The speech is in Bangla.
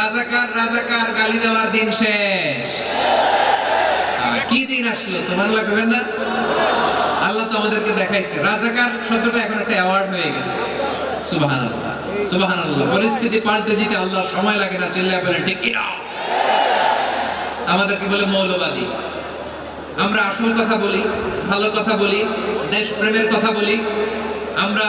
রাজাকার রাজাকার, গালি দেওয়ার দিন শেষ। কি দিন আসলো, সুবহানাল্লাহ কবেন না? আল্লাহ তো আমাদেরকে দেখাইছে। রাজাকার শব্দটা এখন একটা অ্যাওয়ার্ড হয়ে গেছে। সুবহানাল্লাহ সুবহানাল্লাহ। পরিস্থিতি পাল্টে দিতে আল্লাহ সময় লাগে না, চিল্লায় বলে ঠিক কি না? আমাদেরকে বলে মৌলবাদী। আমরা আসল কথা বলি, ভালো কথা বলি, দেশপ্রেমের কথা বলি। আমরা